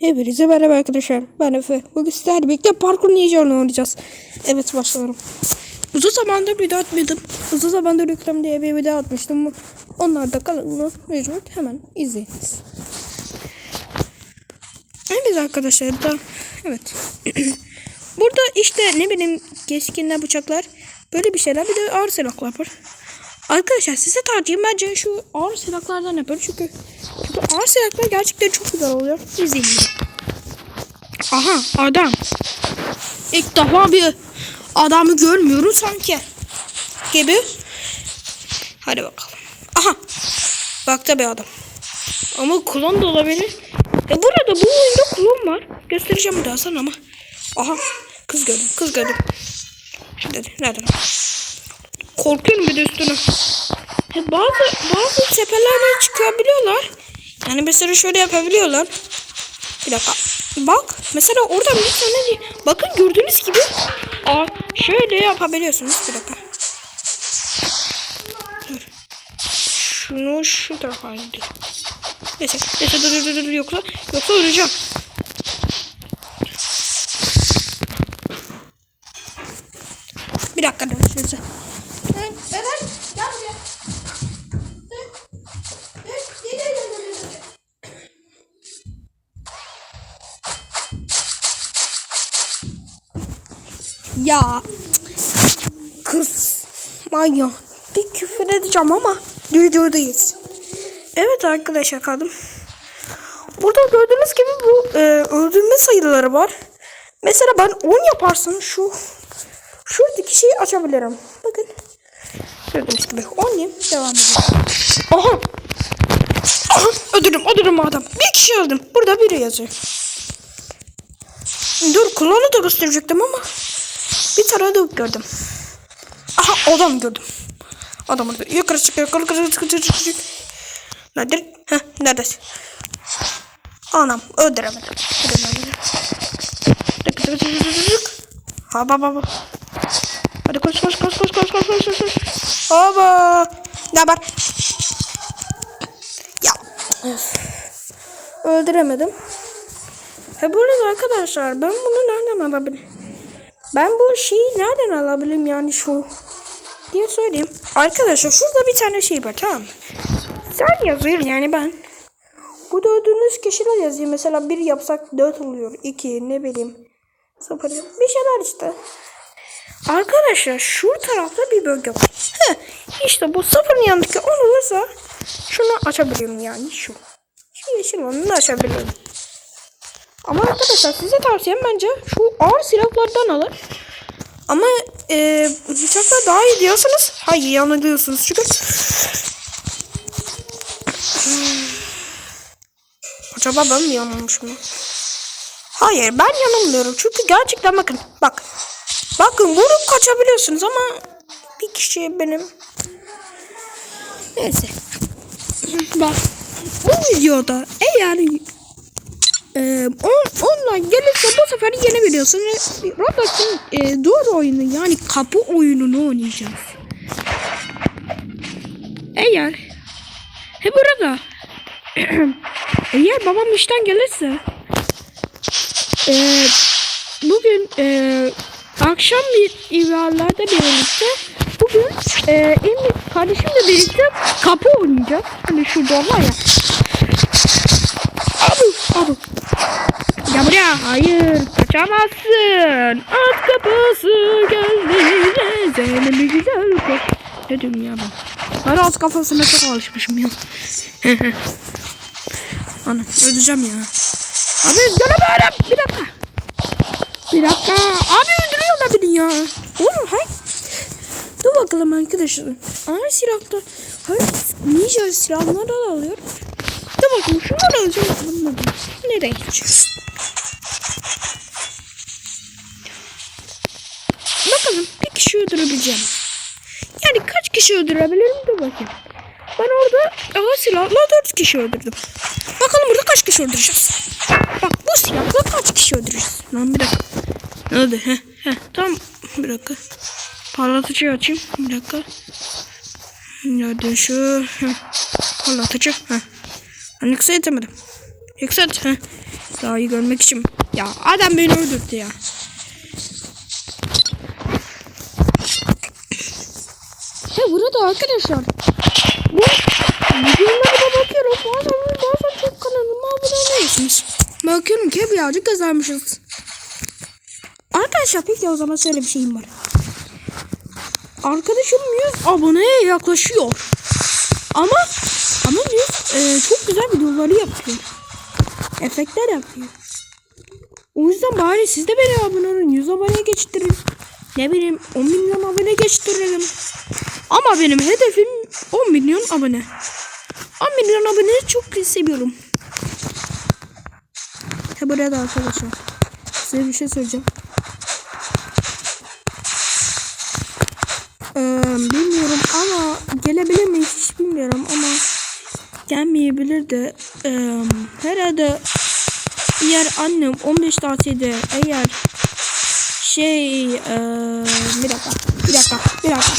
Hepinize merhaba arkadaşlar. Ben Efe. Bugün sizlerle birlikte parkur ninja oynayacağız. Evet başlayalım. Uzun zamandır video atmıyordum. Uzun zamandır reklam diye bir video atmıştım. Onlar da kanalımı mecbur hemen izleyiniz. Evet arkadaşlar da evet. Burada işte ne bileyim keskinler bıçaklar böyle bir şeyler bir de ağır silahlar var. Arkadaşlar size tercihim bence şu ağır silahlardan yapın çünkü çünkü ağır silahlar gerçekten çok güzel oluyor. İzleyin. Aha adam. İlk defa bir adamı görmüyorum sanki. Gibi. Hadi bakalım. Aha. Bak da bir adam. Ama klon da olabilir. E burada bu oyunda klon var. Göstereceğim birazdan ama. Aha. Kız gördüm. Kız gördüm. Şimdi nerede? Korkuyorum bir de üstüne. Bazı bazı tepelerden çıkabiliyorlar. Yani mesela şöyle yapabiliyorlar. Bir dakika. Bak mesela oradan bir tane. Bakın gördüğünüz gibi aa, şöyle yapabiliyorsunuz. Bir dakika. Dur. Şunu şu tarafa gidiyor. Neyse. Neyse dur dur dur yoksa yoksa öleceğim. Bir dakika dur. Şurası. Evet. Gel buraya. Ya kız manyak bir küfür edeceğim ama videodayız. Evet arkadaşlar kaldım. Burada gördüğünüz gibi bu e, öldürme sayıları var. Mesela ben 10 yaparsam şu şuradaki şeyi açabilirim. Bakın. Gibi 10 diyeyim devam edelim. Aha. Aha öldürdüm öldürdüm adam. Bir kişi öldüm. Burada biri yazıyor. Dur kulağını da gösterecektim ama bir tane de gördüm. Aha adam gördüm. Adam orada. Yukarı çık yukarı yukarı çık çık çık. Nedir? Heh neredesin? Anam öldüremedim. Öldüremedim. Tık tık tık tık tık. Ha ba ba ba. Hadi koş koş koş koş koş koş koş koş. Hava. Ne haber? Ya. Öf. Öldüremedim. He bu arkadaşlar ben bunu nereden alabilirim? Ben bu şeyi nereden alabilirim yani şu diye söyleyeyim. Arkadaşlar şurada bir tane şey var tamam? Sen yazıyor yani ben. Bu gördüğünüz kişiler yazıyor. Mesela bir yapsak dört oluyor. iki ne bileyim. Sıfır. Bir şeyler işte. Arkadaşlar şu tarafta bir bölge var. Heh, işte bu sıfırın yanındaki olursa şunu açabiliyorum yani şu. Şu yeşil olanı da açabiliyorum. Ama arkadaşlar size tavsiyem bence şu ağır silahlardan alın. Ama e, bıçaklar daha iyi diyorsanız hayır yanılıyorsunuz çünkü Hmm. acaba ben mi yanılmışım? Hayır ben yanılmıyorum çünkü gerçekten bakın bak bakın vurup kaçabiliyorsunuz ama bir kişi benim neyse bak bu videoda eğer ee, on, onunla gelirse bu sefer yenebiliyorsun Roblox'un e, doğru oyunu yani kapı oyununu oynayacağız. Eğer he burada eğer babam işten gelirse e, bugün e, akşam bir ivarlarda birlikte bugün e, Emre kardeşimle birlikte kapı oynayacağız. Hani şurada var ya. Abi, abi. Ya buraya hayır kaçamazsın. At kapısı geldi. Seni bir güzel koş. Ne diyorum ya ben? Ben at kafasına çok alışmışım ya. Ana öldüreceğim ya. Abi göremiyorum. Bir dakika. Bir dakika. Abi öldürüyorlar beni ya. Oğlum hay. Dur bakalım arkadaşlar. Ay silahlar. Hayır ninja silahları da alıyor. Dur bakalım şunları alacağım. Bunları. Nereye gideceğiz? Bakalım bir kişi öldürebileceğim. Yani kaç kişi öldürebilirim de bakayım. Ben orada ağır silahla dört kişi öldürdüm. Bakalım burada kaç kişi öldüreceğiz. Bak bu silahla kaç kişi öldüreceğiz. Lan bir dakika. Oldu? Heh, heh, tamam. Bir dakika. Parlatıcıyı açayım. Bir dakika. Nerede şu? Heh. Parlatıcı. Heh. Ben yükseltemedim. Yükselt. Heh. Daha iyi görmek için. Ya adam beni öldürdü ya. He burada arkadaşlar. Bu videolara da bakıyorum. Bazen, bazen çok kanalıma abone olmuyorsunuz. Bakıyorum ki birazcık kazanmışız. Arkadaşlar peki o zaman şöyle bir şeyim var. Arkadaşım 100 aboneye yaklaşıyor. Ama ama 100 e, çok güzel videoları yapıyor. Efektler yapıyor. O yüzden bari siz de beni abone olun. 100 aboneye geçtirin. Ne bileyim 10 milyon abone geçtirelim. Ama benim hedefim 10 milyon abone. 10 milyon abone çok seviyorum. Ha burada arkadaşlar. Size bir şey söyleyeceğim. Ee, bilmiyorum ama gelebilir mi hiç bilmiyorum ama gelmeyebilir de ee, herhalde eğer annem 15 tatilde eğer şey ee, bir dakika bir dakika bir dakika.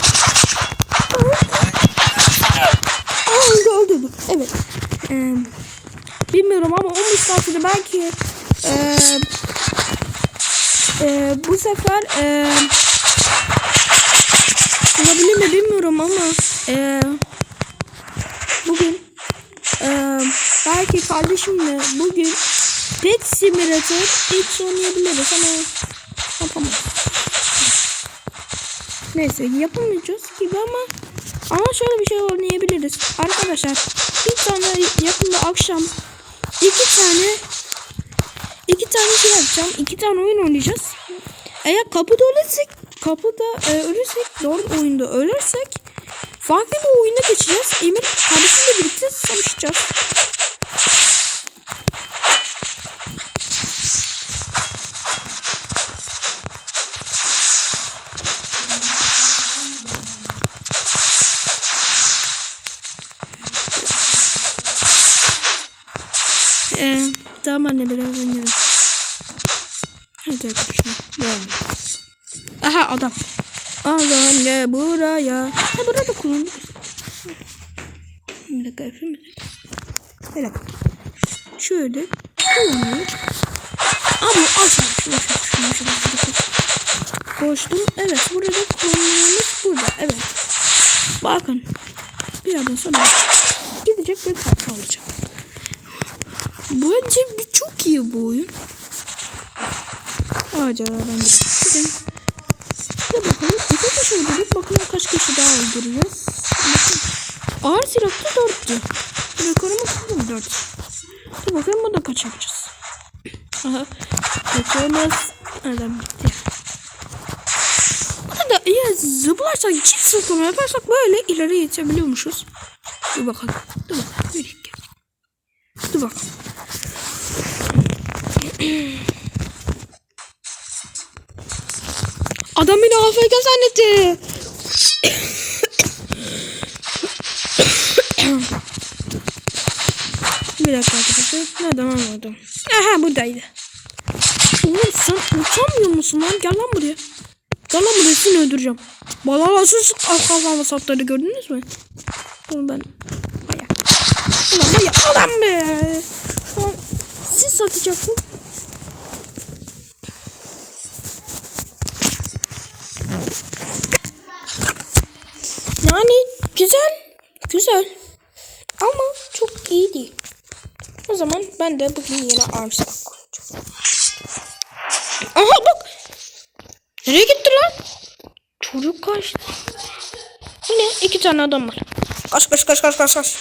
Öldü öldü. evet. Ee, bilmiyorum ama 15 tatilde belki ee, ee, bu sefer ee, olabilir mi bilmiyorum ama ee, bugün ee, belki kardeşimle bugün Pet Simulator X oynayabiliriz ama yapamam. Neyse yapamayacağız gibi ama ama şöyle bir şey oynayabiliriz. Arkadaşlar bir tane yakında akşam iki tane iki tane şey yapacağım. iki tane oyun oynayacağız. Eğer kapıda ölürsek kapıda e, ölürsek doğru oyunda ölürsek farklı bir oyuna geçeceğiz. Emir kardeşimle birlikte savaşacağız. Ee, tamam anne biraz oynayalım. Hadi arkadaşlar. Adam. Al anne buraya. Ha burada kullandık. Bir dakika yapayım. Bir dakika. Şöyle kullanıyoruz. Ama şunu. Koştum. Evet burada kullanıyoruz. Burada evet. Bakın. Birazdan sonra gidecek ve tatlı alacağım. Bence bir çok iyi bu oyun. Acaba ben gideyim. Kişi öldürdük. Bakalım kaç kişi daha öldüreceğiz. Bakın. Ağır silahlı dörttü. Rekorumuz bu dört. Dur bakalım bu da kaç yapacağız. Aha. Rekorumuz adam gitti. Burada eğer zıplarsak çift zıplama yaparsak böyle ileri geçebiliyormuşuz. Dur bakalım. Dur bakalım. Adam beni AFK zannetti. Bir dakika arkadaşlar. Nereden anladım? Aha buradaydı. Oğlum sen utanmıyor musun lan? Gel lan buraya. Gel lan buraya seni öldüreceğim. Balalasız kafama sapları gördünüz mü? Bunu ben... Baya. Ulan baya. Ulan be. Siz satacaksın. Yani güzel. Güzel. Ama çok iyi değil. O zaman ben de bugün yine armsak koyacağım. Aha bak. Nereye gitti lan? Çocuk kaçtı. Yine iki tane adam var. Kaç kaç kaç kaç kaç kaç.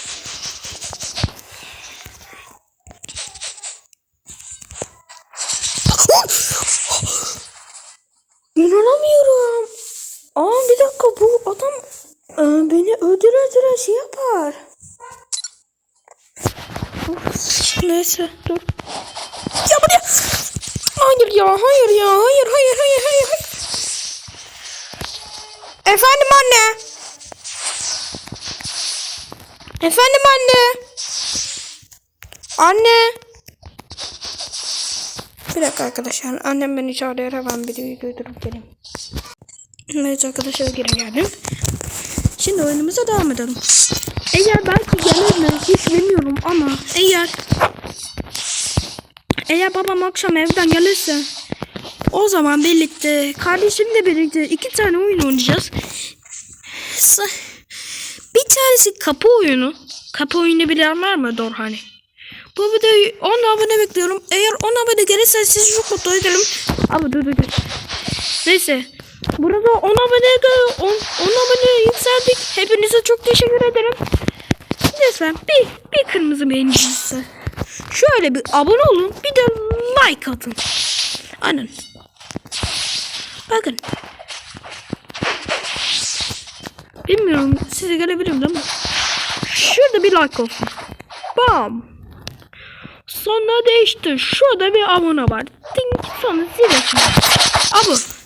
İnanamıyorum. Aa bir dakika bu adam e, beni öldüre öldüre şey yapar. Neyse dur. Ya buraya. Hayır ya hayır ya hayır hayır hayır hayır. Efendim anne. Efendim anne. Anne. Bir dakika arkadaşlar. Annem beni çağırıyor. Hemen videoyu durdurup geleyim. Evet arkadaşlar geri geldim. Şimdi oyunumuza devam edelim. Eğer belki gelir mi hiç bilmiyorum ama eğer eğer babam akşam evden gelirse o zaman birlikte kardeşimle birlikte iki tane oyun oynayacağız. Bir tanesi kapı oyunu. Kapı oyunu bilen var mı Dorhani? Bu videoyu 10 abone bekliyorum. Eğer 10 abone gelirse sizi çok mutlu ederim. Abi dur dur dur. Neyse. Burada 10 abone 10, 10 abone yükseldik. Hepinize çok teşekkür ederim. Lütfen bir, bir kırmızı beğenicisi. Şöyle bir abone olun. Bir de like atın. Aynen. Bakın. Bilmiyorum size gelebilir mi ama. Şurada bir like olsun. Bam. Sonra değişti. Şurada bir abone var. Ding. Sonra zil açın. Abo.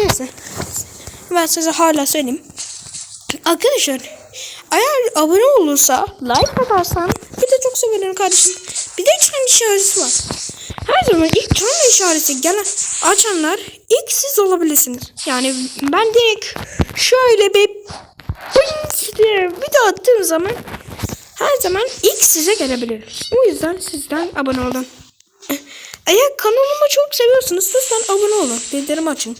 Neyse. Ben size hala söyleyeyim. Arkadaşlar eğer abone olursa like atarsan bir de çok sevinirim kardeşim. Bir de çan işareti var. Her zaman ilk çan işareti gelen açanlar ilk siz olabilirsiniz. Yani ben direkt şöyle bir bir de attığım zaman her zaman ilk size gelebilir. O yüzden sizden abone olun. Eğer kanalımı çok seviyorsanız lütfen abone olun. Bildirim açın.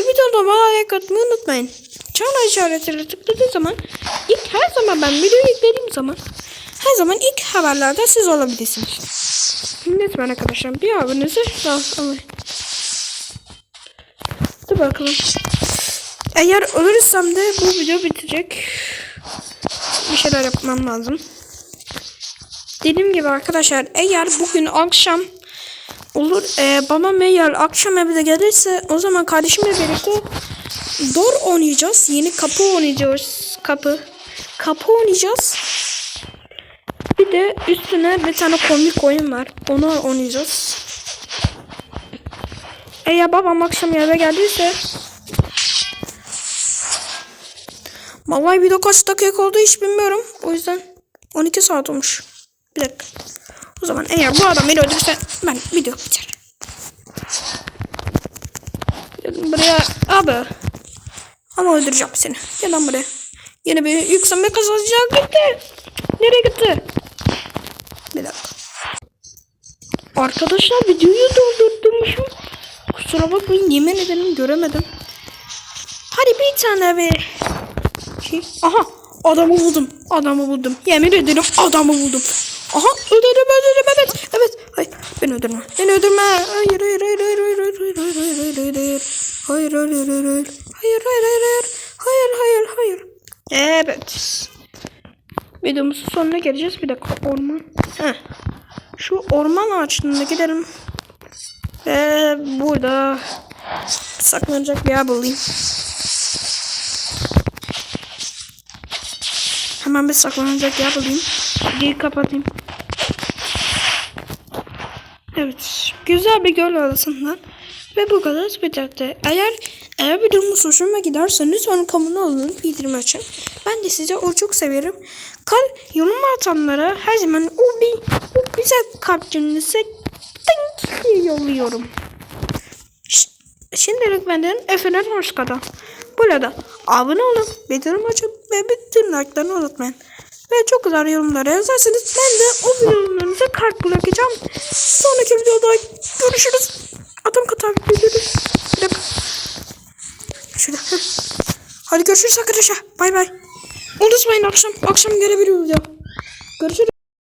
Ve videoda like atmayı unutmayın. Çan işaretleri tıkladığı zaman ilk her zaman ben video yüklediğim zaman her zaman ilk haberlerde siz olabilirsiniz. Lütfen arkadaşlar bir abonenizi alın. Dur bakalım. Eğer ölürsem de bu video bitecek. Bir şeyler yapmam lazım. Dediğim gibi arkadaşlar eğer bugün akşam olur e, babam eğer akşam evde gelirse o zaman kardeşimle birlikte Dor oynayacağız. Yeni kapı oynayacağız. Kapı. Kapı oynayacağız. Bir de üstüne bir tane komik oyun var. Onu oynayacağız. Eğer babam akşam eve geldiyse Vallahi video kaç dakika oldu hiç bilmiyorum. O yüzden 12 saat olmuş. Bir dakika. O zaman eğer bu adam beni öldürürse ben video biter. Gelin buraya abi. Ama öldüreceğim seni. Gel lan buraya. Yine bir yükselme kazanacak gitti. Nereye gitti? Bir dakika. Arkadaşlar videoyu durdurmuşum. Kusura bakmayın yemin ederim göremedim. Hadi bir tane bir şey. Aha adamı buldum. Adamı buldum. Yemin ederim adamı buldum. Aha öldürdüm beni öldürme. Beni öldürme. Hayır hayır hayır hayır hayır hayır hayır hayır hayır hayır. Hayır hayır hayır hayır. Hayır hayır hayır hayır. Hayır hayır hayır. Evet. Videomuzun sonuna geleceğiz. Bir dakika orman. Heh. Şu orman ağaçlarına gidelim. Ve burada saklanacak bir yer bulayım. Hemen bir saklanacak yer bulayım. Videoyu kapatayım. Evet. Güzel bir göl arasından. Ve bu kadar bitirdi. Eğer eğer videomuz hoşuma giderse lütfen kanala olun bildirim açın. Ben de size o çok severim. Kal yorum atanlara her zaman o bir o güzel kalpçinize tink yolluyorum. Şimdilik benden Efe'den hoş kadar. Burada abone olun, bildirim açın ve bütün like'larını unutmayın. Ve çok güzel yorumlar yazarsanız ben de o yorumlarınıza kalp bırakacağım. Sonraki videoda görüşürüz. Adım katar. Görüşürüz. Bir dakika. Şöyle. Hadi görüşürüz arkadaşlar. Bay bay. Unutmayın akşam. Akşam gelebilir video. Görüşürüz.